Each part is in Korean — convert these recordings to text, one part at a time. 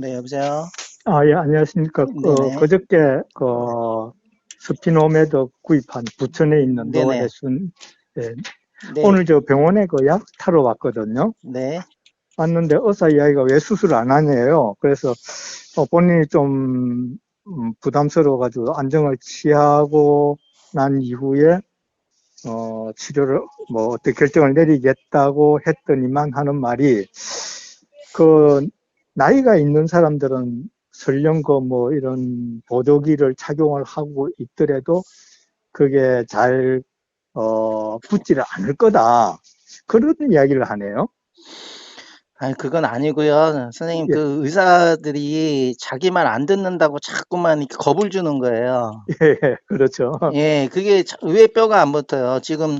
네, 여보세요? 아, 예, 안녕하십니까. 네네. 그, 그저께, 그, 스피노메드 구입한 부천에 있는 네네. 노원해순, 예, 네. 오늘 저 병원에 그 약 타러 왔거든요. 네. 왔는데 의사 이야기가 왜 수술 안 하냐요. 그래서 어, 본인이 좀 음, 부담스러워가지고 안정을 취하고 난 이후에 어, 치료를 뭐 어떻게 결정을 내리겠다고 했더니만 하는 말이 그 나이가 있는 사람들은 설령 그뭐 이런 보조기를 착용을 하고 있더라도 그게 잘 어, 붙지를 않을 거다. 그런 이야기를 하네요. 아니, 그건 아니고요. 선생님, 예. 그 의사들이 자기 말 안 듣는다고 자꾸만 이렇게 겁을 주는 거예요. 예, 그렇죠. 예, 그게 자- 왜 뼈가 안 붙어요? 지금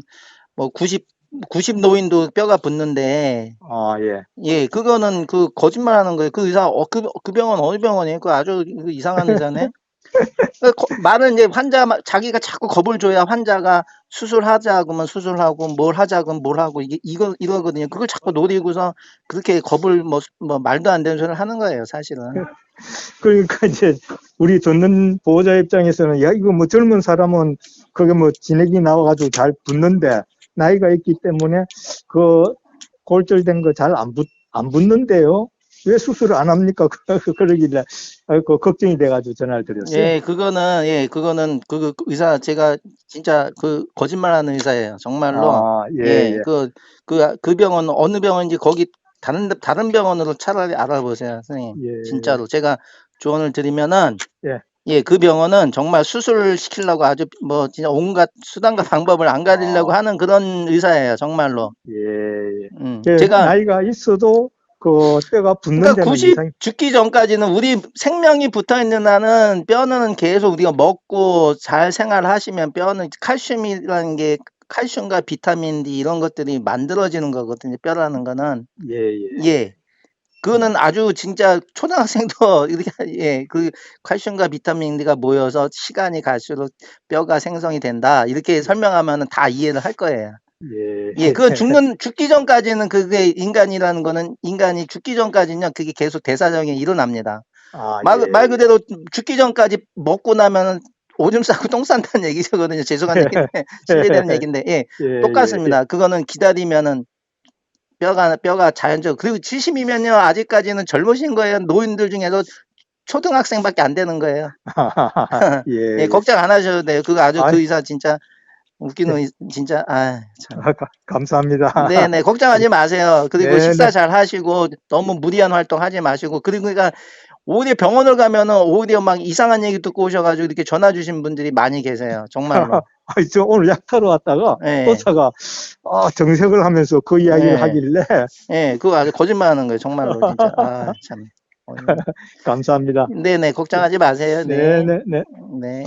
뭐 90, 90 노인도 뼈가 붙는데, 아, 예. 예, 그거는 그 거짓말 하는 거예요. 그 의사, 어, 그, 그 병원 어느 병원이에요? 그 아주 그 이상한 의사네? 그 거- 말은 이제 환자, 마- 자기가 자꾸 겁을 줘야 환자가 수술하자 그러면 수술하고 뭘 하자 그러면 뭘 하고 이게 이거 이거거든요. 그걸 자꾸 노리고서 그렇게 겁을 뭐, 뭐 말도 안 되는 소리를 하는 거예요, 사실은. 그러니까 이제 우리 듣는 보호자 입장에서는 야, 이거 뭐 젊은 사람은 그게 뭐 진액이 나와가지고 잘 붙는데 나이가 있기 때문에 그 골절된 거 잘 안 붙, 안 붙는데요. 왜 수술을 안 합니까? 그러길래 그 걱정이 돼가지고 전화를 드렸어요. 예, 그거는 예, 그거는 그, 그 의사 제가 진짜 그 거짓말하는 의사예요, 정말로. 아, 예, 예, 예. 그, 그, 그 병원 어느 병원인지 거기 다른 데- 다른 병원으로 차라리 알아보세요, 선생님. 예. 진짜로 제가 조언을 드리면은 예. 예, 그 병원은 정말 수술을 시키려고 아주 뭐 진짜 온갖 수단과 방법을 안 가리려고 아. 하는 그런 의사예요, 정말로. 예, 예. 음, 예, 제가 나이가 있어도 그 뼈가 붙는 그러니까 데는 90 이상 죽기 전까지는 우리 생명이 붙어 있는 한은 뼈는 계속 우리가 먹고 잘 생활하시면 뼈는 칼슘이라는 게 칼슘과 비타민 D 이런 것들이 만들어지는 거거든요. 뼈라는 거는 예, 예. 예. 그거는 아주 진짜 초등학생도 이렇게 예, 그 칼슘과 비타민 D가 모여서 시간이 갈수록 뼈가 생성이 된다. 이렇게 설명하면은 다 이해를 할 거예요. 예. 예, 그 죽는 죽기 전까지는 그게 인간이라는 거는 인간이 죽기 전까지는요. 그게 계속 대사정이 일어납니다. 아, 말, 예. 말 그대로 죽기 전까지 먹고 나면은 오줌 싸고 똥 싼다는 얘기거든요. 죄송한 얘기인데 실례되는 얘기인데 예, 예, 똑같습니다. 그거는 기다리면은 뼈가 뼈가 자연적 그리고 70이면요 아직까지는 젊으신 거예요. 노인들 중에서 초등학생밖에 안 되는 거예요. 예. 예, 걱정 안 하셔도 돼요. 그거 아주 아이. 그 의사 진짜 웃기는 의, 진짜 아 참. 아, 가- 감사합니다. 네네 걱정하지 마세요. 그리고 네, 식사 네. 잘 하시고 너무 무리한 활동 하지 마시고 그리고 그러니까 오히려 병원을 가면은 오히려 막 이상한 얘기 듣고 오셔가지고 이렇게 전화 주신 분들이 많이 계세요. 정말로. 아, 저 오늘 약 타러 왔다가 예. 의사가 아, 정색을 하면서 그 이야기를 네. 하길래 예, 그거 아주 거짓말 하는 거예요. 정말로 진짜. 아 참. 감사합니다. 네네 걱정하지 마세요. 네, 네. 네, 네. 네.